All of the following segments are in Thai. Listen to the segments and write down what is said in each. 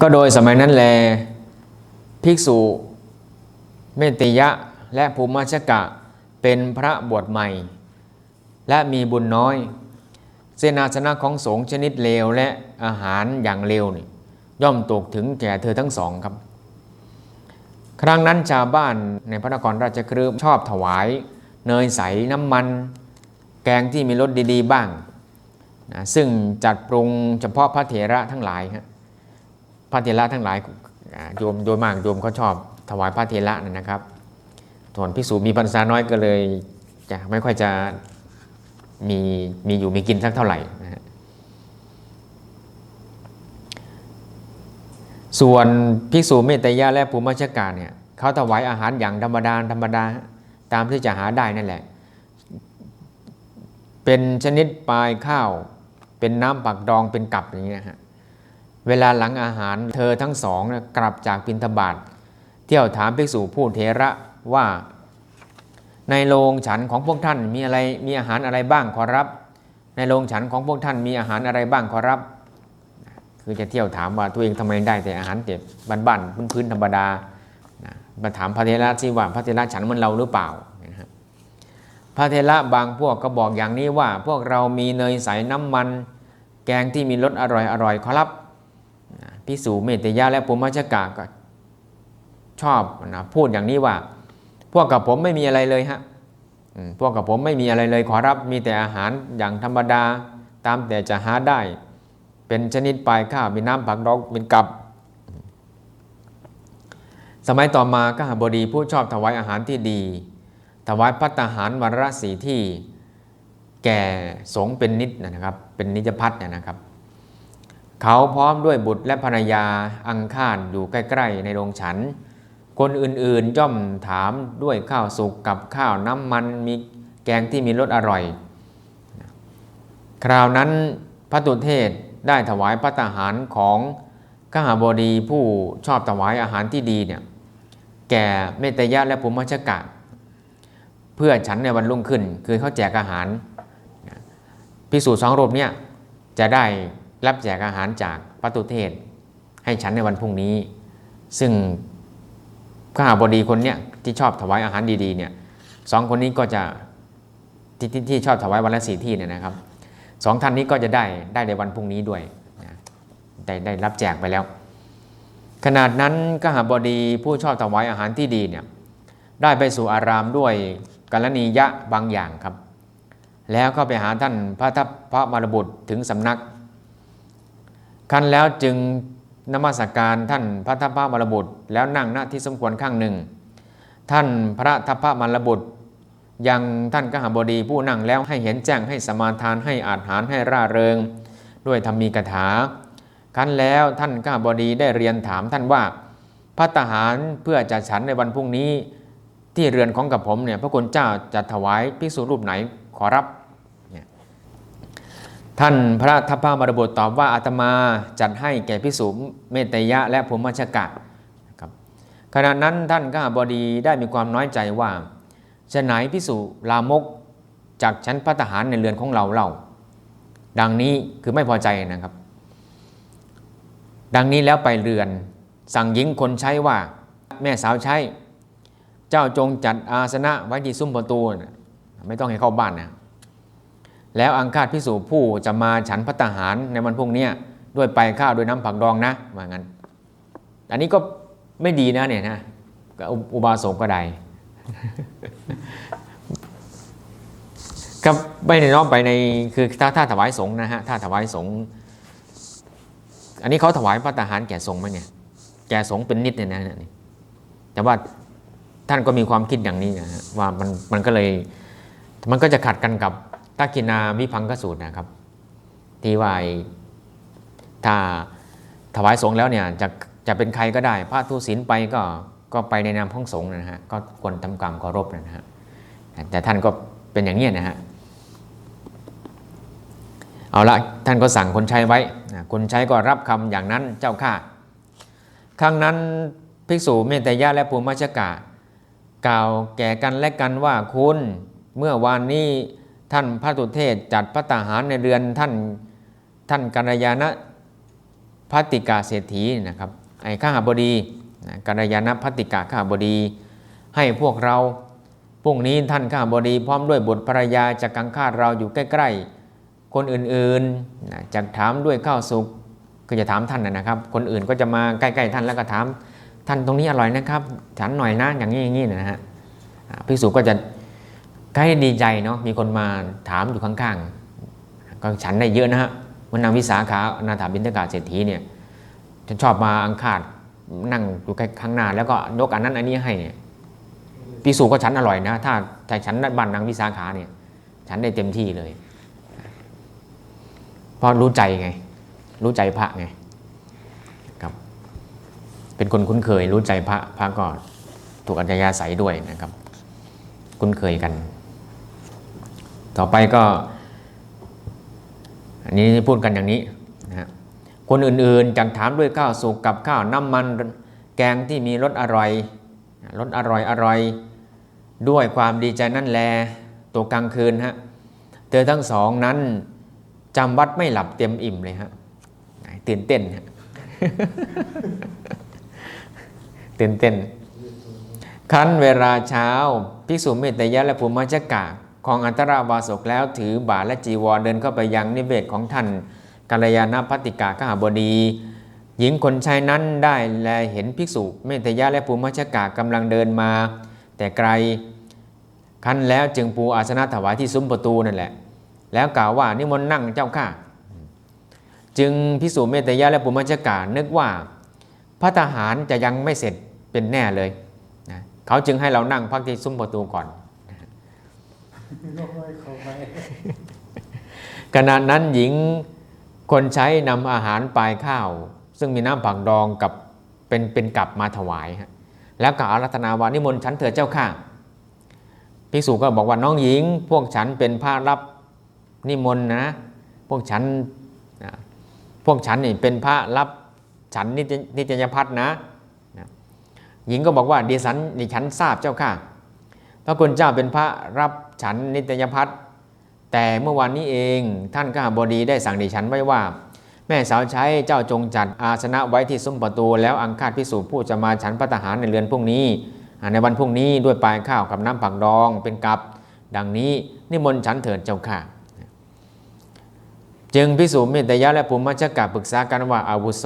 ก็โดยสมัยนั้นแล ภิกษุ เมติยะและภูมิชกะเป็นพระบวชใหม่ และมีบุญน้อย เสนาสนะของสงฆ์ชนิดเลวและอาหารอย่างเลวนี่ย่อมตกถึงแก่เธอทั้งสองครับ ครั้งนั้นชาวบ้านในพระนครราชครืชอบถวาย เนยใสน้ำมัน แกงที่มีรสดี ๆ บ้างนะซึ่งจัดปรุงเฉพาะพระเถระทั้งหลายฮะ พระเถระทั้งหลายโยมโดยมากโยมเขาชอบถวายพระเถระนะนะครับส่วนพิสูจมีพรรษาน้อยก็เลยจะไม่ค่อยจะมีมีอยู่มีกินสักเท่าไหร่นะฮะส่วนภิกษุเมตตาและภูมิชกาเนี่ยเขาถวายอาหารอย่างธรรมดาธรรมดาตามที่จะหาได้นั่นแหละ เป็นชนิดปลายข้าว เป็นน้ำปักดองเป็นกับอย่างเงี้ยฮะ เวลาหลังอาหารเธอทั้งสองกลับจากบิณฑบาตเที่ยวถามภิกษุผู้เทระว่า ในโรงฉันของพวกท่านมีอะไรมีอาหารอะไรบ้างขอรับ ในโรงฉันของพวกท่านมีอาหารอะไรบ้างขอรับ คือจะเที่ยวถามว่าตัวเองทำไมได้แต่อาหารเจ็บบ้านๆพื้นๆธรรมดามาถามพระเทระสิว่าพระเทระฉันมันเราหรือเปล่านะฮะพระเทระบางพวกก็บอกอย่างนี้ว่า พวกเรามีเนยใสน้ำมัน แกงที่มีรสอร่อยอร่อยขอรับ พิสูเมตยะและปุมมัชกะก็ชอบนะพูดอย่างนี้ว่า พวกกับผมไม่มีอะไรเลยฮะพวกกับผมไม่มีอะไรเลยขอรับมีแต่อาหารอย่างธรรมดา ตามแต่จะหาได้ เป็นชนิดปลายข้าวมีน้ำผักดอกเป็นกับ สมัยต่อมาก็หาบดีผู้ชอบถวายอาหารที่ดี ถวายพัตตาหารวันละสีที่ แก่สงเป็นนิดนะครับ เป็นนิจพัฒน์นะครับ เขาพร้อมด้วยบุตรและภรรยาอังคารอยู่ใกล้ๆในโรงฉัน คนอื่นๆย่อมถามด้วยข้าวสุกกับข้าวน้ำมันมีแกงที่มีรสอร่อย คราวนั้นพระตุเทศได้ถวายพระตาหารของข้าหาบดีผู้ชอบถวายอาหารที่ดีเนี่ยแก่เมตยะและภูมิชกะ เพื่อฉันในวันรุ่งขึ้น คือเขาแจกอาหารพิสูจน์สองรูปเนี่ยจะได้ รับแจกอาหารจากพระตุเทศ ให้ฉันในวันพรุ่งนี้ ซึ่งข้าบดีคนเนี้ยที่ชอบถวายอาหารดีๆเนี่ยสองคนนี้ก็จะที่ที่ที่ชอบถวายวันละสี่ที่เนี่ยนะครับสองท่านนี้ก็จะได้ได้ในวันพรุ่งนี้ด้วยนะได้ได้รับแจกไปแล้ว ขนาดนั้นก็หาบดีผู้ชอบถวายอาหารที่ดีเนี่ยได้ไปสู่อารามด้วยกัลนียะบางอย่างครับ แล้วก็ไปหาท่านพระทัพพระมารบุตรถึงสำนัก คันแล้วจึงนมัสการท่านพระทัพพระมรบุตร แล้วนั่งณที่สมควรข้างหนึ่ง ท่านพระทัพพระมรบุตร ยังท่านกหบดีผู้นั่งแล้วให้เห็นแจ้งให้สมาทานให้อาหารให้ร่าเริง ด้วยธรรมีกถาคันแล้วท่านกหบดีได้เรียนถามท่านว่าพระทหารเพื่อจะฉันในวันพรุ่งนี้ที่เรือนของกับผมเนี่ยพระคุณเจ้าจะถวายภิกษุรูปไหนขอรับ ท่านพระทัพพระมารบุตอบว่าอาตมาจัดให้แก่ภิกษุเมตยะและภูมิชกะครับขณะนั้นท่านกหบดีได้มีความน้อยใจว่าจะไหนพิสุลามกจากชั้นพัฒหารในเรือนของเราเล่า ดังนี้คือไม่พอใจนะครับ ดังนี้แล้วไปเรือน สั่งหญิงคนใช้ว่า แม่สาวใช้ เจ้าจงจัดอาสนะไว้ที่ซุ้มประตู ไม่ต้องให้เข้าบ้านนะ แล้วอังคาดพิสูจผู้จะมาฉันพัฒหารในวันพรุ่งนี้ด้วยไปข้าวด้วยน้ำผักดองนะว่างั้น อันนี้ก็ไม่ดีนะเนี่ยนะอุบาสกก็ได้ก็ไม่ได้น้อมไปในคือถ้าถ้าถวายสงฆ์นะฮะถ้าถวายสงฆ์อันนี้เขาถวายพระทหารแก่สงฆ์ไหมเนี่ย แก่สงฆ์เป็นนิดเนี่ยนะนี่แต่ว่าท่านก็มีความคิดอย่างนี้นะฮะว่ามันมันก็เลย มันก็จะขัดกันกับ ทักกินาวิพังกสูตรนะครับ ที่ว่าถ้าถวายสงฆ์แล้วเนี่ยจะจะเป็นใครก็ได้ พระทุศีลไปก็ก็ไปในนามของสงฆ์นะฮะก็ควรทำกรรมเคารพนะฮะแต่ท่านก็เป็นอย่างนี้นะฮะเอาละท่านก็สั่งคนใช้ไว้คนใช้ก็รับคำอย่างนั้นเจ้าข้าครั้งนั้นภิกษุเมตยะและภูมิมัชกะ กล่าวแก่กันและกันว่าคุณเมื่อวานนี้ ท่านพระตุเทศจัดพระตาหารในเรือนท่านท่านกัญญาณพัติกาเศรษฐีนะครับไอ้ข้าหาบดีกัลยาณพัติกาข้าหาบดี ให้พวกเราพรุ่งนี้ท่านข้าหาบดี พร้อมด้วยบุตรภรรยาจะกังคาดเราอยู่ใกล้ ๆ คนอื่นๆจะถามด้วยข้าวสุกก็จะถามท่านนะครับ คนอื่นก็จะมาใกล้ๆท่านแล้วก็ถามท่านตรงนี้อร่อยนะครับ ฉันหน่อยนะอย่างนี้อย่างนี้นะฮะอ่าภิกษุก็จะ ใกล้ดีใจเนาะมีคนมาถามอยู่ข้างๆ ก็ฉันได้เยอะนะฮะมันนางวิสาขานาถาบินทกาเศรษฐีเนี่ยฉันชอบมาอังคาดนั่งอยู่ใกล้ข้างหน้า แล้วก็ยกอันนั้นอันนี้ให้เนี่ยภิกษุก็ฉันอร่อยนะ ถ้าแต่ฉันบ้านนางวิสาขาเนี่ย ฉันได้เต็มที่เลยเพราะรู้ใจไง รู้ใจพระไงครับ เป็นคนคุ้นเคย รู้ใจพระพระก็ถูกอัธยาศัยด้วยนะครับ คุ้นเคยกัน ต่อไปก็ อันนี้พูดกันอย่างนี้นะฮะคนอื่นๆจังถามด้วยข้าวสุกกับข้าวน้ำมันแกงที่มีรสอร่อยรสอร่อยอร่อย ด้วยความดีใจนั่นแลตัวกลางคืนฮะเธอทั้งสองนั้นจำวัดไม่หลับเต็มอิ่มเลยฮะตื่นเต้นฮะตื่นเต้นคั้นเวลาเช้า ภิกษุเมตยะและภูมิจักกะ ของอันตราวาสกแล้วถือบาทและจีวรเดินเข้าไปยังนิเวศของท่านกัลยาณพัตติกาขหาบดี หญิงคนชายนั้นได้แลเห็นภิกษุเมตยะและภูมิจักกะกำลังเดินมา แต่ไกลคันแล้วจึงปูอาสนะถวายที่ซุ้มประตูนั่นแหละ แล้วกล่าวว่านิมนต์นั่งเจ้าข้าจึงพิสูจน์เมตยะและปุมมัจกานึกว่า พระทหารจะยังไม่เสร็จเป็นแน่เลยนะเขาจึงให้เรานั่งพักที่ซุ้มประตูก่อน ขาไปขณะนั้นหญิงคนใช้นำอาหารปลายข้าว ซึ่งมีน้ำผักดองกับเป็นเป็นกับมาถวายฮะแล้วก็อารัธนาวานิมนต์ฉันเถิดเจ้าข้าภิกษุก็บอกว่าน้องหญิง พวกฉันเป็นพระรับนิมนต์นะ พวกฉันพวกฉันนี่เป็นพระรับฉันนิจนิจยพัฒน์นะนะหญิงก็บอกว่าดิฉันดิฉันทราบเจ้าค่ะพระคุณเจ้าเป็นพระรับ ฉันนิตยพัฒน์แต่เมื่อวานนี้เองท่านข้าบดีได้สั่งดิฉันไว้ว่า แม่สาวใช้เจ้าจงจัดอาสนะไว้ที่ซุ้มประตู แล้วอังคาดพิสูจน์ผู้จะมาฉันพระทหารในเรือนพรุ่งนี้ ในวันพรุ่งนี้ด้วยปลายข้าวกับน้ำผักดองเป็นกับ ดังนี้นิมนต์ฉันเถิดเจ้าค่ะจึงพิสูจน์เมตยะและภูมิมัจจกะปรึกษากันว่าอาวุโส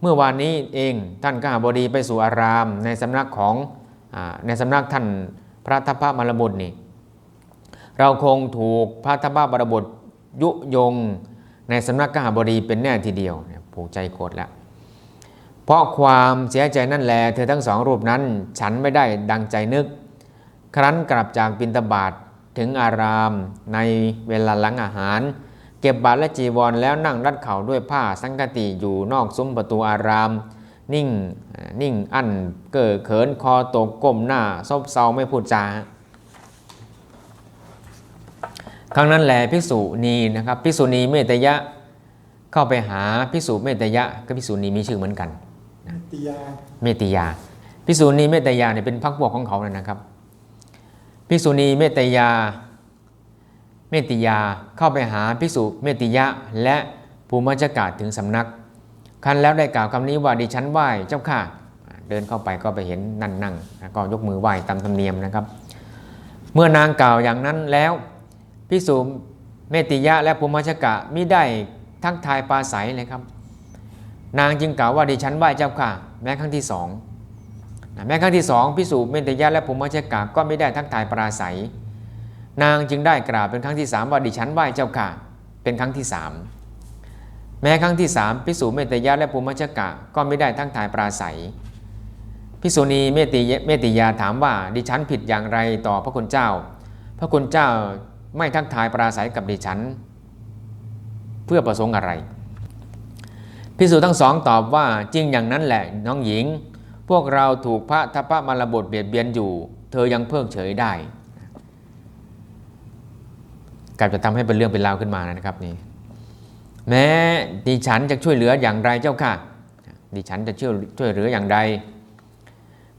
เมื่อวานนี้เองท่านข้าบดีไปสู่อารามในสำนักของอในสำนักท่าน ระทัพพระมรบุตรนี่เราคงถูกพระทัพพระมรบุตรยุยงในสำนักข้าบดีเป็นแน่ทีเดียวผูกใจโกรธแล้วเพราะความเสียใจนั่นแหละเธอทั้งสองรูปนั้น ฉันไม่ได้ดังใจนึก ครั้นกลับจากบินตบาทถึงอารามในเวลาหลังอาหาร เก็บบาตรและจีวรแล้วนั่งรัดเข่าด้วยผ้าสังกติอยู่นอกซุ้มประตูอาราม นิ่งเอ่อนิ่งอั้นเก้อเขินคอตกก้มหน้าซบเซาไม่พูดจาครั้งนั้นแหละภิกษุณีนะครับภิกษุณีเมตยะเข้าไปหาภิกษุเมตยะกับภิกษุณีมีชื่อเหมือนกันติยาเมติยาภิกษุณีเมตยาเนี่ยเป็นพรรคพวกของเขาเลยนะครับภิกษุณีเมตยาเมติยาเข้าไปหาภิกษุเมติยะและภูมิจกาถึงสำนัก คันแล้วได้กล่าวคำนี้ว่าดิฉันไหว้เจ้าค่ะ เดินเข้าไปก็ไปเห็นนั่นนั่งก็ยกมือไหว้ตามธรรมเนียมนะครับ เมื่อนางกล่าวอย่างนั้นแล้วภิกษุเมติยะและภูมิจกะมิได้ทักทายปาศัยเลยครับ นางจึงกล่าวว่าดิฉันไหว้เจ้าค่ะ แม้ครั้งที่สองแม้ครั้งที่สองพิสูจเมติยะและภูมิชกาก็ไม่ได้ทักทายปราศัย นางจึงได้กล่าวเป็นครั้งที่สามว่าดิฉันไหว้เจ้าค่ะ เป็นครั้งที่สาม แม้ครั้งที่สามพิสูจเมตยะและภูมิชกาก็ไม่ได้ทักทายปราศัย พิสูณีเมติยเมติยาถามว่าดิฉันผิดอย่างไรต่อพระคุณเจ้า พระคุณเจ้าไม่ทักทายปราศัยกับดิฉัน เพื่อประสงค์อะไรพิสูจน์ทั้งสองตอบว่าจริงอย่างนั้นแหละน้องหญิง พวกเราถูกพระทัพพระมรบทเบียดเบียนอยู่ เธอยังเพิกเฉยได้กลับจะทำให้เป็นเรื่องเป็นราวขึ้นมานะครับนี่ แม้ดิฉันจะช่วยเหลืออย่างไรเจ้าค่ะ ดิฉันจะช่วยช่วยเหลืออย่างใด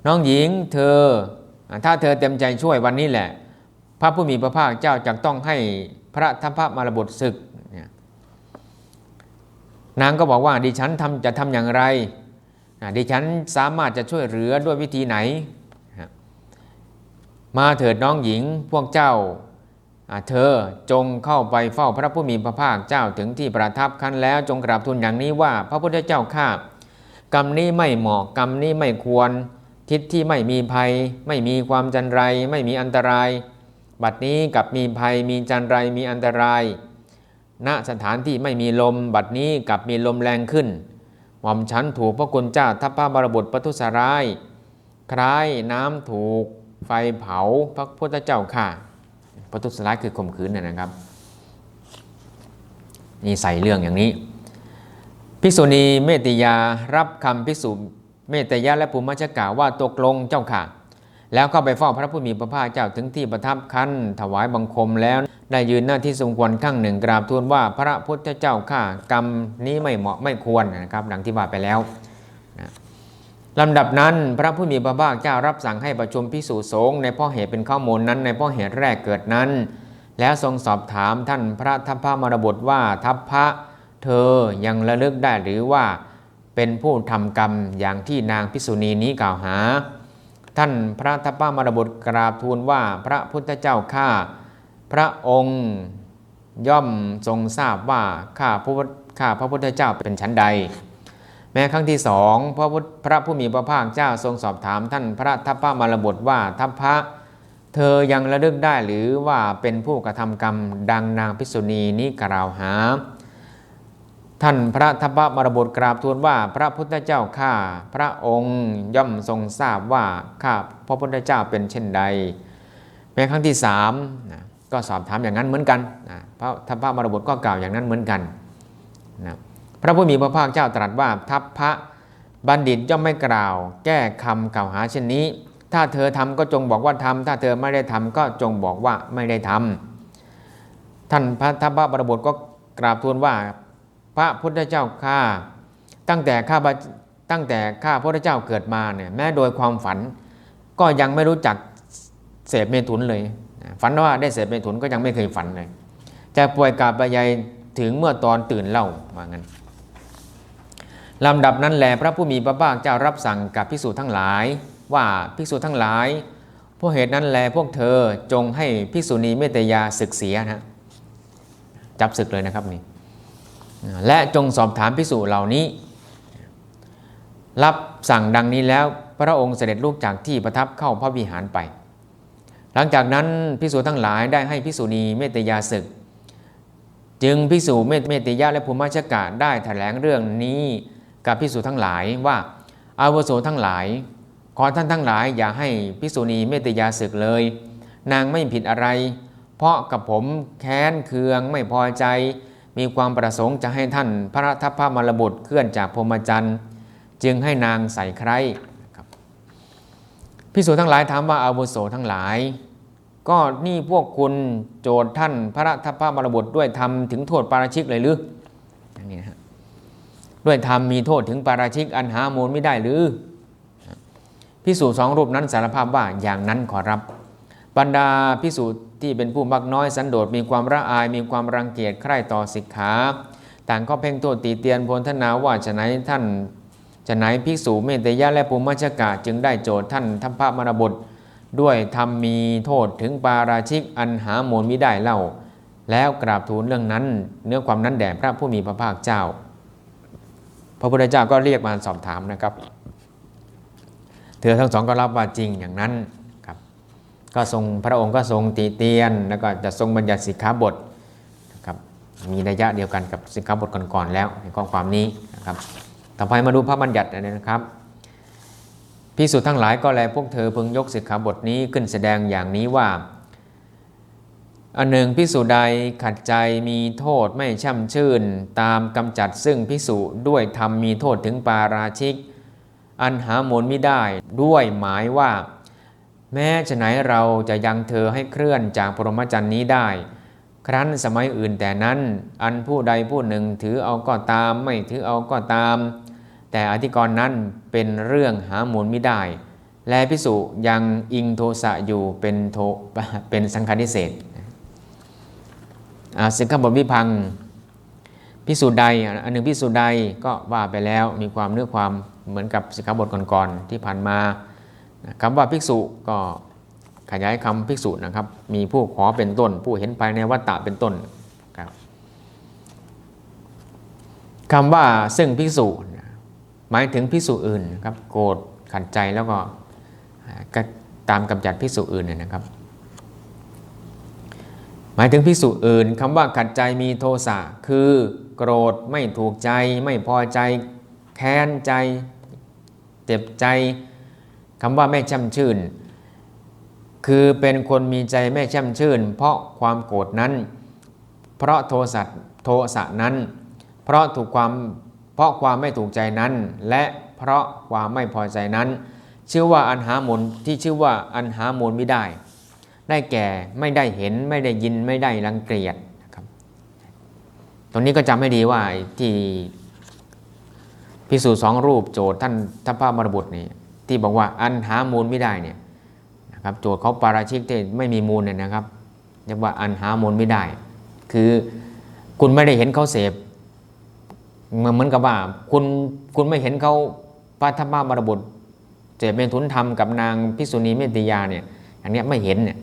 น้องหญิงเธอ ถ้าเธอเต็มใจช่วยวันนี้แหละ พระผู้มีพระภาคเจ้าจะต้องให้พระทัพพระมรบทศึก นางก็บอกว่าดิฉันทำจะทำอย่างไร ดิฉันสามารถจะช่วยเหลือด้วยวิธีไหน มาเถิดน้องหญิงพวกเจ้า เธอจงเข้าไปเฝ้าพระผู้มีพระภาคเจ้าถึงที่ประทับคันแล้วจงกราบทูลอย่างนี้ว่า พระพุทธเจ้าข้ากรรมนี้ไม่เหมาะกรรมนี้ไม่ควร ทิศที่ไม่มีภัย ไม่มีความจันไร ไม่มีอันตราย บัดนี้กับมีภัยมีจันไรมีอันตราย ณสถานที่ไม่มีลม บัดนี้กลับมีลมแรงขึ้น หม่อมฉันถูกพระคุณเจ้าทัพพระบารบุตรปทุสร้าย คล้ายน้ำถูก ไฟเผาพระพุทธเจ้าค่ะ ปทุสร้ายคือข่มขืนนะนะครับ นี่ใส่เรื่องอย่างนี้ ภิกษุณีเมติยารับคำภิกษุเมตยะและภูมิมัชกาว่าตกลงเจ้าค่ะแล้วเข้าไปเฝ้าพระผู้มีพระภาคเจ้าถึงที่ประทับคันถวายบังคมแล้ว ได้ยืนหน้าที่สมควรข้างหนึ่งกราบทูลว่าพระพุทธเจ้าข้ากรรมนี้ไม่เหมาะไม่ควรนะครับ ดังที่ว่าไปแล้ว ลำดับนั้นพระผู้มีพระภาคเจ้ารับสั่งให้ประชุมพิสูจสงฆ์ในพ่อเหตุเป็นข้อมูลนั้นในพ่อเหตุแรกเกิดนั้น แล้วทรงสอบถามท่านพระทัพพระมรบุตรว่าทัพพระเธอยังระลึกได้หรือว่าเป็นผู้ทำกรรมอย่างที่นางพิษุณีนี้กล่าวหา ท่านพระทัพพระมรบุตรกราบทูลว่าพระพุทธเจ้าข้าพระองค์ย่อมทรงทราบว่าข้าพระพุทธเจ้าเป็นชั้นใด แม้ครั้งที่สองพระพุทธพระผู้มีพระภาคเจ้าทรงสอบถามท่านพระทัพพระมารบุตรว่าทัพพระเธอยังระลึกได้หรือว่าเป็นผู้กระทำกรรมดังนางพิษุณีนี้กล่าวหา ท่านพระทัพพระมารบุตรกราบทูลว่าพระพุทธเจ้าข้าพระองค์ย่อมทรงทราบว่าข้าพระพุทธเจ้าเป็นเช่นใด แม้ครั้งที่สามก็สอบถามอย่างนั้นเหมือนกันพระทัพพระมารบุตรก็กล่าวอย่างนั้นเหมือนกันนะ พระผู้มีพระภาคเจ้าตรัสว่าทัพพระบัณฑิตย่อมไม่กล่าว แก้คำกล่าวหาเช่นนี้ ถ้าเธอทำก็จงบอกว่าทำถ้าเธอไม่ได้ทำก็จงบอกว่าไม่ได้ทำท่านพระทัพพระมรบุตรก็กราบทูลว่า พระพุทธเจ้าข้าตั้งแต่ข้าพระตั้งแต่ข้าพระพุทธเจ้าเกิดมาเนี่ยแม้โดยความฝัน ก็ยังไม่รู้จักเสพเมถุนเลย ฝันว่าได้เสพเมถุนก็ยังไม่เคยฝันเลยจะป่วยกาบยายถึงเมื่อตอนตื่นเล่าว่างั้น ลำดับนั้นแลพระผู้มีพระภาคเจ้ารับสั่งกับภิกษุทั้งหลาย ว่าภิกษุทั้งหลายเพราะเหตุนั้นแลพวกเธอจงให้ภิกษุณีเมตยาศึกเสียนะจับศึกเลยนะครับนี่และจงสอบถามพิสูจเหล่านี้ รับสั่งดังนี้แล้วพระองค์เสด็จลูกจากที่ประทับเข้าพระวิหารไป หลังจากนั้นพิสูจทั้งหลายได้ให้พิสูณีเมตยาศึก จึงพิสูจเมตยาและภูมิชกะได้แถลงเรื่องนี้ กับพิสูจทั้งหลายว่าอาวโสทั้งหลาย ขอท่านทั้งหลายอย่าให้พิสูณีเมตยาศึกเลย นางไม่ผิดอะไร เพราะกับผมแค้นเคืองไม่พอใจ มีความประสงค์จะให้ท่านพระทัพพระมรบุตรเคลื่อนจากพรมจรรย์จึงให้นางใส่ใครครับพิสูจทั้งหลายถามว่าอาวุโสทั้งหลาย ก็นี่พวกคุณโจทย์ท่านพระทัพพระมรบุตรด้วยธรรมถึงโทษปาราชิกเลยหรืออย่างนี้นะฮะ ด้วยธรรมมีโทษถึงปาราชิกอันหามูลไม่ได้หรือพิสูจน์สองรูปนั้นสารภาพว่าอย่างนั้นขอรับบรรดาพิสูจน์ที่เป็นผู้มักน้อยสันโดษมีความระอายมีความรังเกียจใคร่ต่อสิกขาต่างก็เพ่งโทษตีเตียนพลทนาว่าจะไหนท่านจะไหนภิกษุเมตยะและภูมิมัชกะจึงได้โจทย์ท่านทัพพระมรบุตรด้วยทำมีโทษถึงปาราชิกอันหาโมลมิได้เล่า แล้วกราบทูลเรื่องนั้น เนื้อความนั้นแด่พระผู้มีพระภาคเจ้า พระพุทธเจ้าก็เรียกมาสอบถามนะครับ เธอทั้งสองก็รับว่าจริงอย่างนั้นครับ ก็ทรงพระองค์ก็ทรงตีเตียน แล้วก็จะทรงบัญญัติสิกขาบทนะครับมีนัยยะเดียวกันกับสิกขาบทก่อนๆแล้วในข้อความนี้นะครับต่อไปมาดูพระบัญญัตินะครับพิสุทั้งหลายก็แลพวกเธอพึงยกสิกขาบทนี้ขึ้นแสดงอย่างนี้ว่า อันหนึ่งพิสุใดขัดใจมีโทษไม่ช่ำชื่น ตามกำจัดซึ่งพิสุด้วยธรรมมีโทษถึงปาราชิก อันหาหมูลไม่ได้ด้วยหมายว่า แม้ฉะไหนเราจะยังเธอให้เคลื่อนจากปรมจันทร์นี้ได้ ครั้นสมัยอื่นแต่นั้น อันผู้ใดผู้หนึ่งถือเอาก็ตาม ไม่ถือเอาก็ตาม แต่อธิกรณ์นั้นเป็นเรื่องหาหมูลไม่ได้ และพิสุยังอิงโทสะอยู่เป็นโทเป็นสังฆาทิเศษ สิกขบทวิพังพิสูจน์ใดอันหนึ่งพิสูจน์ใดก็ว่าไปแล้วมีความเนื้อความเหมือนกับสิกขาบทก่อนๆที่ผ่านมาคำว่าภิกษุก็ขยายคำภิกษุนะครับ มีผู้ขอเป็นต้น ผู้เห็นภายในวัตตะเป็นต้นครับคำว่าซึ่งภิกษุหมายถึงภิกษุอื่นครับโกรธขัดใจแล้วก็ตามกำจัดภิกษุอื่นนะครับ หมายถึงภิกษุอื่นคำว่าขัดใจมีโทสะคือ โกรธไม่ถูกใจ ไม่พอใจ แค้นใจ เจ็บใจคำว่าไม่ช่ำชื่น คือเป็นคนมีใจไม่ช่ำชื่น เพราะความโกรธนั้น เพราะโทสะโทสะนั้น เพราะถูกความเพราะความไม่ถูกใจนั้น และเพราะความไม่พอใจนั้น ชื่อว่าอันหาหมูลที่ชื่อว่าอันหาหมูลไม่ได้ ได้แก่ไม่ได้เห็นไม่ได้ยินไม่ได้รังเกียจนะครับ ตรงนี้ก็จำให้ดีว่าที่พิสูจน์สองรูปโจทย์ท่านทัพพระมรบุตรนี่ที่บอกว่าอันหามูลไม่ได้เนี่ยนะครับโจทย์เขาปาราชิกที่ไม่มีมูลเนี่ยนะครับเรียกว่าอันหามูลไม่ได้ คือคุณไม่ได้เห็นเขาเสพเหมือนกับว่าคุณคุณไม่เห็นเขาพระทัพพระมรบุตรเสพเป็นทุนธรรมกับนางพิษุณีเมติยาเนี่ยอันเนี้ยไม่เห็นเนี่ย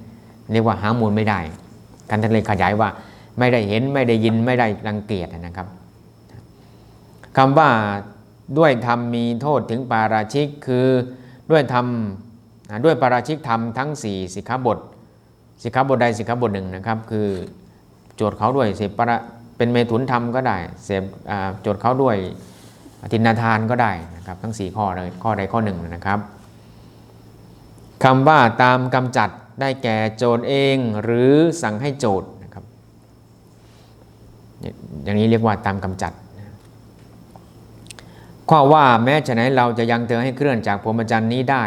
เรียกว่าหามูลไม่ได้ การท่านเลยขยายว่าไม่ได้เห็นไม่ได้ยินไม่ได้รังเกียจนะครับคำว่าด้วยธรรมมีโทษถึงปาราชิกคือด้วยธรรมด้วยปาราชิกธรรมทั้ง 4 สิกขาบท สิกขาบทใดสิกขาบทหนึ่งนะครับ คือโจทย์เขาด้วยเสพประเป็นเมถุนธรรมก็ได้เสพโจทย์เขาด้วยทินนาทานก็ได้นะครับ ทั้ง 4 ข้อเลยข้อใดข้อหนึ่งนะครับคำว่าตามกำจัด ได้แก่โจทย์เองหรือสั่งให้โจทย์นะครับอย่างนี้เรียกว่าตามกำจัดข้อว่าแม้ฉะนั้นเราจะยังเธอให้เคลื่อนจากพรหมจรรย์นี้ได้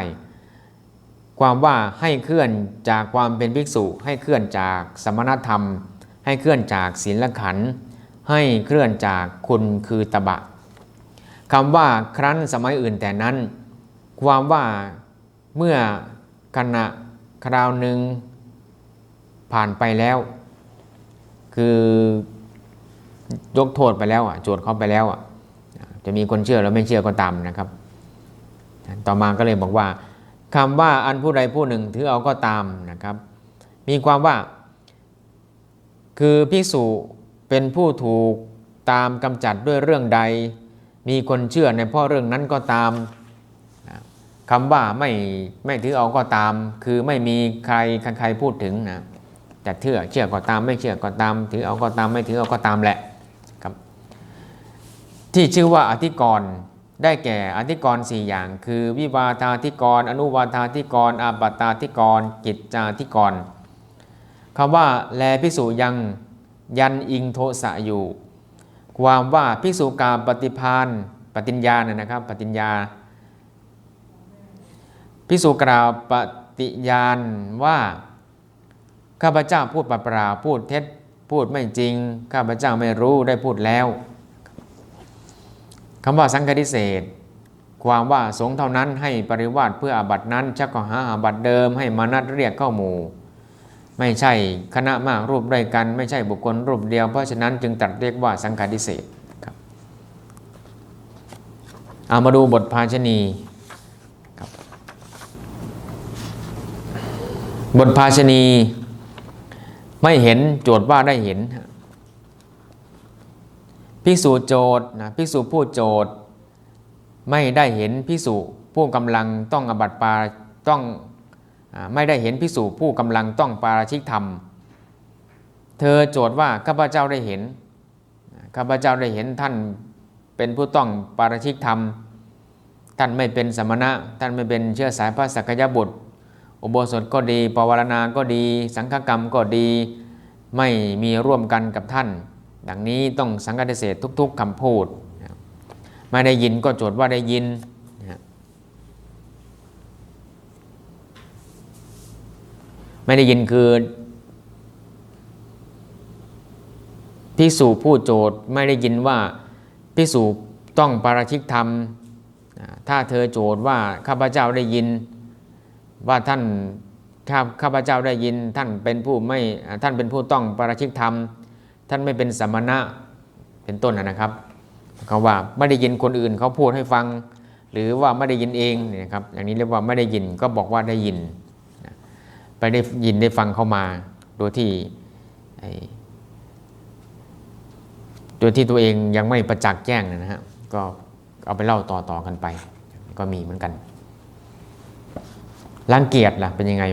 ความว่าให้เคลื่อนจากความเป็นภิกษุ ให้เคลื่อนจากสมณธรรม ให้เคลื่อนจากศีลขันธ์ให้เคลื่อนจากคุณคือตบะคำว่าครั้นสมัยอื่นแต่นั้น ความว่าเมื่อขณะ คราวหนึ่งผ่านไปแล้ว คือยกโทษไปแล้วอะโจทย์เขาไปแล้วอะจะมีคนเชื่อหรือไม่เชื่อก็ตามนะครับ ต่อมาก็เลยบอกว่าคำว่าอันผู้ใดผู้หนึ่งถือเอาก็ตามนะครับ มีความว่า คือภิกษุเป็นผู้ถูกตามกำจัดด้วยเรื่องใด มีคนเชื่อในพ่อเรื่องนั้นก็ตาม คำว่าไม่ไม่ถือเอาก็ตาม คือไม่มีใครใครพูดถึงนะจะเชื่อเชื่อก็ตามไม่เชื่อก็ตาม ถือเอาก็ตามไม่ถือเอาก็ตามแหละครับ ที่ชื่อว่าอธิกรณ์ได้แก่อธิกรณ์สี่อย่าง คือวิวาทาธิกรณ์อนุวาทาธิกรณ์อาปัตตาธิกรณ์กิจจาธิกรณ์คำว่าแลพิสูยังยันอิงโทสะอยู่ ความว่าพิสูกาปฏิพานปฏิญญานะนะครับ ปฏิญญา พิสูกล่าวปฏิญาณว่า ข้าพเจ้าพูดปปราพูดเท็จพูดไม่จริง ข้าพเจ้าไม่รู้ได้พูดแล้วคำว่าสังฆทิเศษความว่าสงเท่านั้นให้ปริวาสเพื่ออาบัตินั้นชักก็หาอาบัติเดิมให้มานัดเรียกเข้าหมู่ ไม่ใช่คณะมากรูปด้วยกัน ไม่ใช่บุคคลรูปเดียว เพราะฉะนั้นจึงตรัสเรียกว่าสังฆทิเศษครับเอามาดูบทภาชณีครับ บทภาชณีไม่เห็นโจทย์ว่าได้เห็น ภิกษุโจทย์นะภิกษุผู้โจทย์ไม่ได้เห็นภิกษุผู้กำลังต้องอบัติปาต้องไม่ได้เห็นภิกษุผู้กำลังต้องปาราชิกธรรม เธอโจทย์ว่าข้าพเจ้าได้เห็นข้าพเจ้าได้เห็นท่านเป็นผู้ต้องปาราชิกธรรม ท่านไม่เป็นสมณะ ท่านไม่เป็นเชื้อสายพระสักยบุตร อุโบสถก็ดีปวารณาก็ดี สังฆกรรมก็ดี ไม่มีร่วมกันกับท่าน ดังนี้ต้องสังกัดเศษทุก ๆคำพูด ไม่ได้ยินก็โจทย์ว่าได้ยินไม่ได้ยินคือพิสูจผู้โจทย์ไม่ได้ยินว่าพิสูจต้องปาราชิกธรรม ถ้าเธอโจทย์ว่าข้าพเจ้าได้ยิน ว่าท่านข้าข้าพเจ้าได้ยิน ท่านเป็นผู้ไม่ท่านเป็นผู้ต้องปราชิกธรรม ท่านไม่เป็นสมณะเป็นต้นนะครับเขาว่าไม่ได้ยินคนอื่นเขาพูดให้ฟัง หรือว่าไม่ได้ยินเองเนี่ยนะครับอย่างนี้เรียกว่าไม่ได้ยินก็บอกว่าได้ยิน ไปได้ยินได้ฟังเข้ามาโดยที่โดยที่ตัวเองยังไม่ประจักษ์แจ้งนะฮะก็เอาไปเล่าต่อๆกันไป ก็มีเหมือนกัน รังเกียจล่ะเป็นยังไง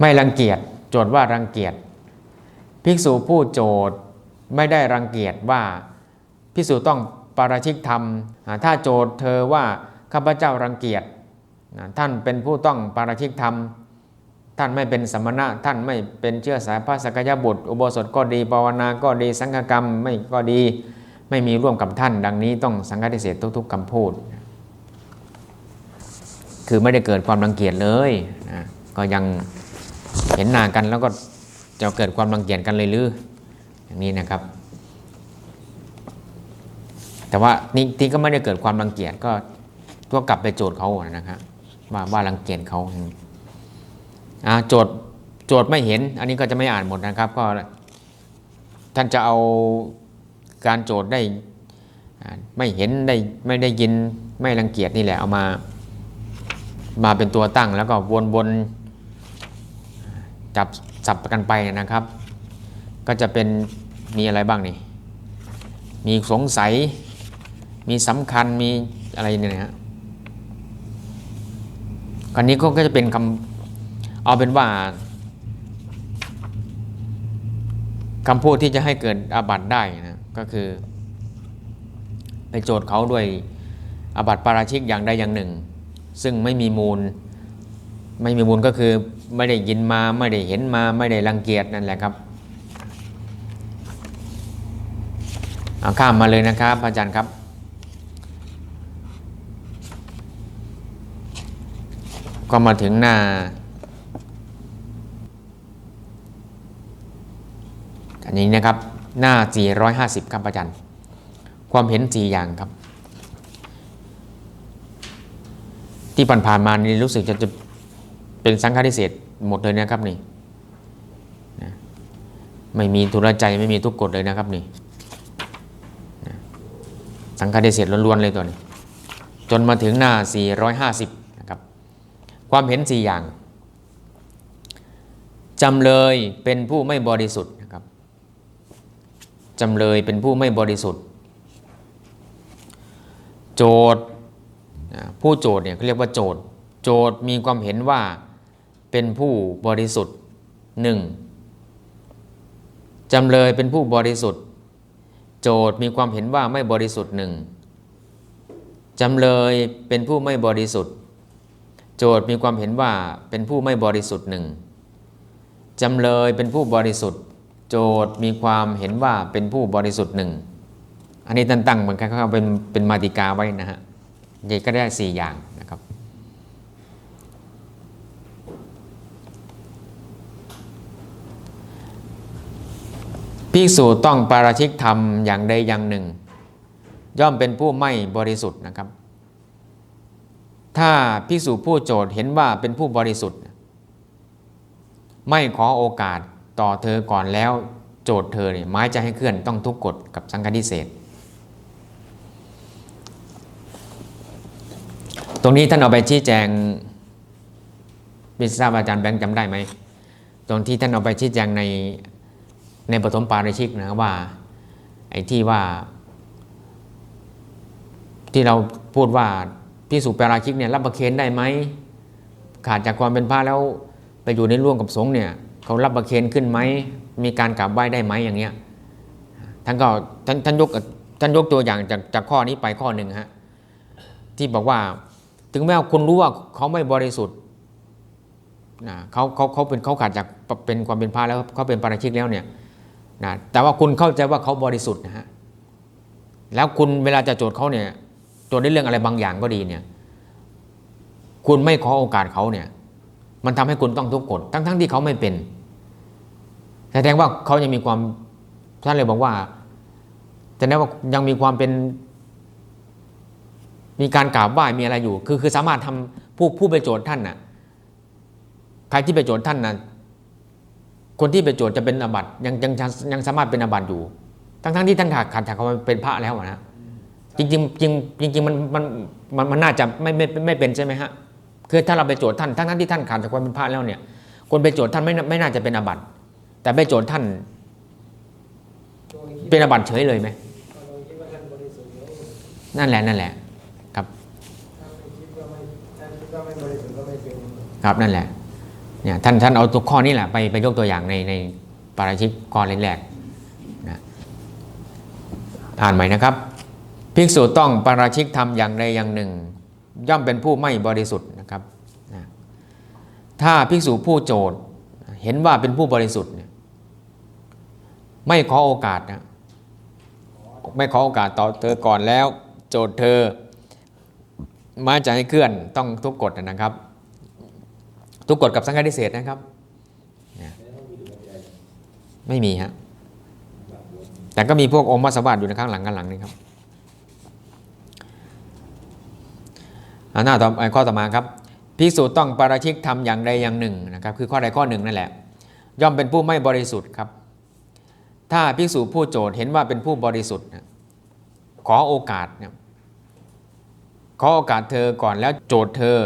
ไม่รังเกียจโจทย์ว่ารังเกียจภิกษุผู้โจทย์ไม่ได้รังเกียจว่าภิกษุต้องปาราชิกธรรม ถ้าโจทย์เธอว่าข้าพเจ้ารังเกียจท่านเป็นผู้ต้องปาราชิกธรรม ท่านไม่เป็นสมณะ ท่านไม่เป็นเชื้อสายพระสกยบุตร อุโบสถก็ดีภาวนาก็ดีสังฆกรรมไม่ก็ดีไม่มีร่วมกับท่าน ดังนี้ต้องสังฆทิเศษทุกๆคำพูด คือไม่ได้เกิดความรังเกียจเลยนะก็ยังเห็นหน้ากันแล้วก็จะเกิดความรังเกียจกันเลยหรืออย่างนี้นะครับ แต่ว่านี่ที่ก็ไม่ได้เกิดความรังเกียจก็ก็กลับไปโจทย์เขานะครับว่าว่ารังเกียจเขาโจทย์โจทย์ไม่เห็น อันนี้ก็จะไม่อ่านหมดนะครับ ก็ท่านจะเอาการโจทย์ได้ไม่เห็นได้ไม่ได้ยินไม่รังเกียจนี่แหละเอามา มาเป็นตัวตั้งแล้วก็วนๆจับสับกันไปนะครับ ก็จะเป็นมีอะไรบ้างนี่ มีสงสัย มีสำคัญมีอะไรเนี่ยนะฮะคราวนี้ก็จะเป็นคำเอาเป็นว่าคำพูดที่จะให้เกิดอาบัติได้นะก็คือ ไปโจทย์เขาด้วยอาบัติปาราชิกอย่างใดอย่างหนึ่ง ซึ่งไม่มีมูล ไม่มีมูลก็คือไม่ได้ยินมาไม่ได้เห็นมาไม่ได้รังเกียจนั่นแหละครับเอาข้ามมาเลยนะครับอาจารย์ครับ ก็มาถึงหน้าอันนี้นะครับหน้า 450 ครับอาจารย์ ความเห็นสี่อย่างครับ ที่ผ่านๆมานี่รู้สึกจะจะเป็นสังฆาทิเศษหมดเลยนะครับนี่นะไม่มีทุรใจไม่มีทุกกฎเลยนะครับนี่นะสังฆาทิเศษล้วนๆเลยตัวนี้ จนมาถึงหน้า 450นะครับความเห็น 4 อย่างจำเลยเป็นผู้ไม่บริสุทธิ์นะครับจำเลยเป็นผู้ไม่บริสุทธิ์ โจทย์ ผู้โจทย์เนี่ยเขาเรียกว่าโจทย์ โจทย์มีความเห็นว่าเป็นผู้บริสุทธิ์หนึ่งจำเลยเป็นผู้บริสุทธิ์ โจทย์มีความเห็นว่าไม่บริสุทธิ์หนึ่งจำเลยเป็นผู้ไม่บริสุทธิ์ โจทย์มีความเห็นว่าเป็นผู้ไม่บริสุทธิ์หนึ่งจำเลยเป็นผู้บริสุทธิ์ โจทย์มีความเห็นว่าเป็นผู้บริสุทธิ์หนึ่งอันนี้ตั้งตั้งเหมือนกันเขาเป็นเป็นมาติกาไว้นะฮะ เก็ได้สี่อย่างนะครับภิกษุต้องปาราชิกธรรมอย่างใดอย่างหนึ่ง ย่อมเป็นผู้ไม่บริสุทธิ์นะครับ ถ้าภิกษุผู้โจทย์เห็นว่าเป็นผู้บริสุทธิ์ ไม่ขอโอกาสต่อเธอก่อนแล้วโจทย์เธอเนี่ยไม้จะให้เคลื่อนต้องทุกกฎกับสังฆทิเศษ ตรงนี้ท่านเอาไปชี้แจงไม่ทราบอาจารย์แบงค์จำได้ไหมตรงที่ท่านเอาไปชี้แจงในในปฐมปาริชิกนะว่า ไอ้ที่ว่า ที่เราพูดว่าพิสุปาราชิกเนี่ยรับประเคนได้ไหมขาดจากความเป็นพระแล้วไปอยู่ในร่วมกับสงฆ์เนี่ยเขารับประเคนขึ้นไหมมีการกราบไหว้ได้ไหมอย่างเงี้ยท่านก็ท่านท่านยกท่านยกตัวอย่างจากจากข้อนี้ไปข้อหนึ่งฮะที่บอกว่า ถึงแม้ว่าคุณรู้ว่าเขาไม่บริสุทธิ์นะเขาเขาเขาเป็นเขาขาดจากเป็นความเป็นพระแล้วเขาเป็นปาราชิกแล้วเนี่ยนะแต่ว่าคุณเข้าใจว่าเขาบริสุทธิ์นะฮะแล้วคุณเวลาจะโจทย์เขาเนี่ยโจทย์ในเรื่องอะไรบางอย่างก็ดีเนี่ย คุณไม่ขอโอกาสเขาเนี่ย มันทำให้คุณต้องทุกข์กฎทั้งทั้งที่เขาไม่เป็นแสดงว่าเขายังมีความท่านเลยบอกว่าแสดงว่ายังมีความเป็น มีการกราบไหว้มีอะไรอยู่ คือคือสามารถทำผู้ผู้ไปโจทย์ท่านน่ะใครที่ไปโจทย์ท่านน่ะคนที่ไปโจทย์จะเป็นอาบัติยังยังยังสามารถเป็นอาบัติอยู่ ทั้งทั้งที่ท่านขาดขาดจากความเป็นพระแล้วอะนะจริงจริงจริงมันมันมันมันน่าจะไม่ไม่ไม่เป็นใช่ไหมฮะคือถ้าเราไปโจทย์ท่านทั้งทั้งที่ท่านขาดจากความเป็นพระแล้วเนี่ย คนไปโจทย์ท่านไม่ไม่น่าจะเป็นอาบัติแต่ไปโจทย์ท่าน เป็นอาบัติเฉยเลยไหมนั่นแหละนั่นแหละ ครับ ถ้าไม่คิดว่าไม่ถ้าคิดว่าไม่บริสุทธิ์ก็ไม่เป็น ครับนั่นแหละเนี่ยท่านท่านเอาตัวข้อนี้แหละไปไปยกตัวอย่างในในปาราชิกข้อแรกนะอ่านใหม่นะครับ ภิกษุต้องปาราชิกทำอย่างใดอย่างหนึ่ง ย่อมเป็นผู้ไม่บริสุทธิ์นะครับนะถ้าภิกษุผู้โจทย์เห็นว่าเป็นผู้บริสุทธิ์เนี่ยไม่ขอโอกาสนะไม่ขอโอกาสต่อเธอก่อนแล้ว โจทย์เธอมาจะให้เคลื่อนต้องทุกกฎนะครับ ทุกกฎกับสังฆาทิเศษนะครับ ไม่มีฮะแต่ก็มีพวกองค์มัสวัสดอยู่ในข้างหลังกันหลังนี่ครับหน้าต่อไปข้อต่อมาครับภิกษุต้องปราชิกทำอย่างใดอย่างหนึ่งนะครับ คือข้อใดข้อหนึ่งนั่นแหละ ย่อมเป็นผู้ไม่บริสุทธิ์ครับ ถ้าภิกษุผู้โจทย์เห็นว่าเป็นผู้บริสุทธิ์ขอโอกาสนะขอโอกาสเธอก่อนแล้วโจทย์เธอ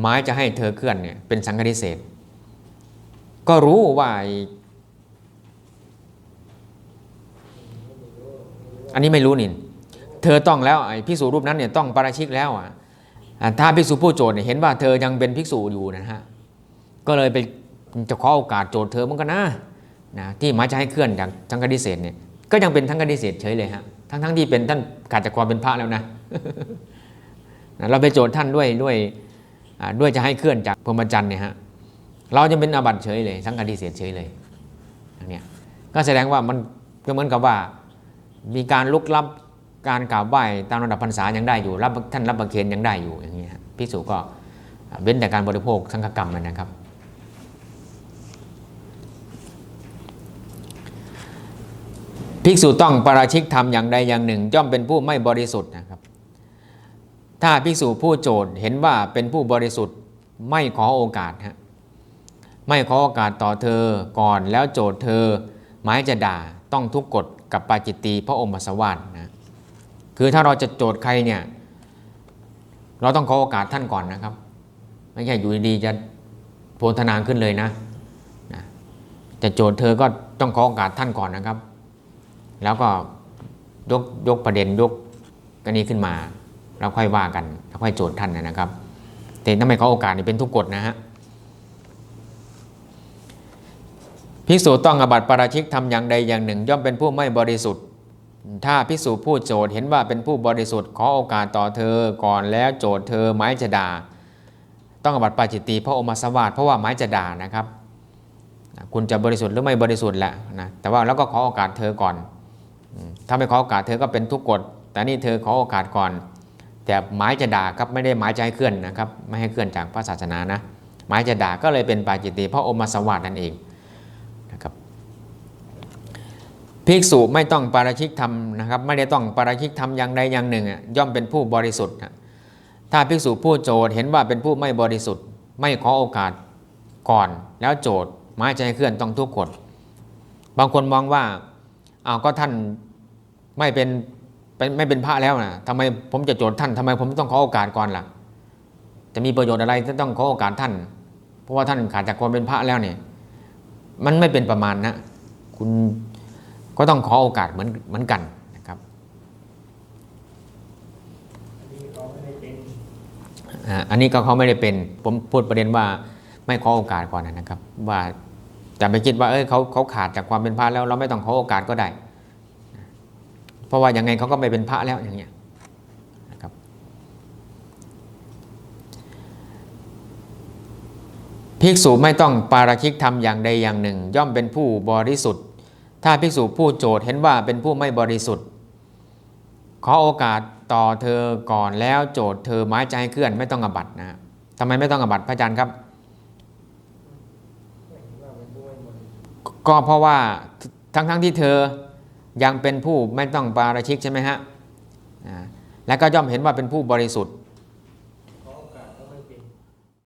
ไม้จะให้เธอเคลื่อนเนี่ยเป็นสังฆทิเศษก็รู้ว่าอันนี้ไม่รู้นี่เธอต้องแล้วไอ้ภิกษุรูปนั้นเนี่ยต้องปราชิกแล้วอะถ้าภิกษุผู้โจทย์เห็นว่าเธอยังเป็นภิกษุอยู่นะฮะก็เลยไปจะขอโอกาสโจทย์เธอเหมันก็นะนะที่ไม้จะให้เคลื่อนจากสังฆทิเศษเนี่ยก็ยังเป็นสังฆทิเศษเฉยเลยฮะทั้งทั้งๆที่เป็นท่านขาดจากความเป็นพระแล้วนะเราไปโจทย์ท่านด้วยด้วย ด้วยจะให้เคลื่อนจากพรหมจรรย์เนี่ยฮะเราจะเป็นอาบัติเฉยเลย สังฆาทิเศษเฉยเลยอย่างเนี้ยก็แสดงว่ามันก็เหมือนกับว่ามีการลุกลับการกราบไหว้ตามระดับพรรษายังได้อยู่รับท่านรับประเคนยังได้อยู่อย่างเงี้ยพิสูจก็เว้นแต่การบริโภคสังฆกรรมนะครับ ภิกษุต้องปราชิกทำอย่างใดอย่างหนึ่ง ย่อมเป็นผู้ไม่บริสุทธิ์นะ ถ้าภิกษุผู้โจทย์เห็นว่าเป็นผู้บริสุทธิ์ไม่ขอโอกาสฮะไม่ขอโอกาสต่อเธอก่อนแล้วโจทย์เธอ หมายจะด่าต้องทุกกฎกับปาจิตตีพระอมสวาสนะคือถ้าเราจะโจทย์ใครเนี่ยเราต้องขอโอกาสท่านก่อนนะครับ ไม่ใช่อยู่ดีๆจะโพธนางขึ้นเลยนะนะจะโจทย์เธอก็ต้องขอโอกาสท่านก่อนนะครับ แล้วก็ยกยกประเด็นยกกันนี้ขึ้นมา เราค่อยว่ากันแล้วค่อยโจทย์ท่านนะครับ แต่ถ้าไม่ขอโอกาสนี่เป็นทุกกฎนะฮะภิกษุต้องอบัติปราชิกทำอย่างใดอย่างหนึ่ง ย่อมเป็นผู้ไม่บริสุทธิ์ ถ้าภิกษุผู้โจทย์เห็นว่าเป็นผู้บริสุทธิ์ขอโอกาสต่อเธอก่อนแล้วโจทย์เธอไม้จะด่าต้องอบัติปาจิตตีเพราะอมสวาสเพราะว่าไม้จะด่านะครับ คุณจะบริสุทธิ์หรือไม่บริสุทธิ์แหละนะแต่ว่าแล้วก็ขอโอกาสเธอก่อน ถ้าไม่ขอโอกาสเธอก็เป็นทุกกฎแต่นี่เธอขอโอกาสก่อน แต่หมายจะด่าครับไม่ได้หมายจะให้เคลื่อนนะครับไม่ให้เคลื่อนจากพระศาสนานะหมายจะด่าก็เลยเป็นปาจิตติเพราะอมสวัสดนั่นเองนะครับภิกษุไม่ต้องปาราชิกทำนะครับไม่ได้ต้องปาราชิกทำอย่างใดอย่างหนึ่งอะย่อมเป็นผู้บริสุทธิ์ถ้าภิกษุผู้โจทเห็นว่าเป็นผู้ไม่บริสุทธิ์ ไม่ขอโอกาสก่อนแล้วโจทหมายจะให้เคลื่อนต้องทุกกฎบางคนมองว่าอ้าวก็ท่านไม่เป็น เป็นไม่เป็นพระแล้วนะทำไมผมจะโจทย์ท่านทำไมผมต้องขอโอกาสก่อนล่ะ จะมีประโยชน์อะไรที่ต้องขอโอกาสท่าน เพราะว่าท่านขาดจากความเป็นพระแล้วเนี่ย มันไม่เป็นประมาณนะ คุณก็ต้องขอโอกาสเหมือนเหมือนกันนะครับอันนี้เขาไม่ได้เป็นอ่าอันนี้ก็เขาไม่ได้เป็น ผมพูดประเด็นว่าไม่ขอโอกาสก่อนนะครับ ว่าจะไปคิดว่าเอ้ยเขาเขาขาดจากความเป็นพระแล้วเราไม่ต้องขอโอกาสก็ได้ เพราะว่ายังไงเขาก็ไม่เป็นพระแล้วอย่างเงี้ยนะครับภิกษุไม่ต้องปาราชิกทำอย่างใดอย่างหนึ่ง ย่อมเป็นผู้บริสุทธิ์ ถ้าภิกษุผู้โจทย์เห็นว่าเป็นผู้ไม่บริสุทธิ์ ขอโอกาสต่อเธอก่อนแล้วโจทย์เธอไม้ใจให้เคลื่อนไม่ต้องอบัตนะทำไมไม่ต้องอบัตพระอาจารย์ครับก็เพราะว่าทั้งๆทที่เธอ ยังเป็นผู้ไม่ต้องปาราชิกใช่ไหมฮะ และก็ย่อมเห็นว่าเป็นผู้บริสุทธิ์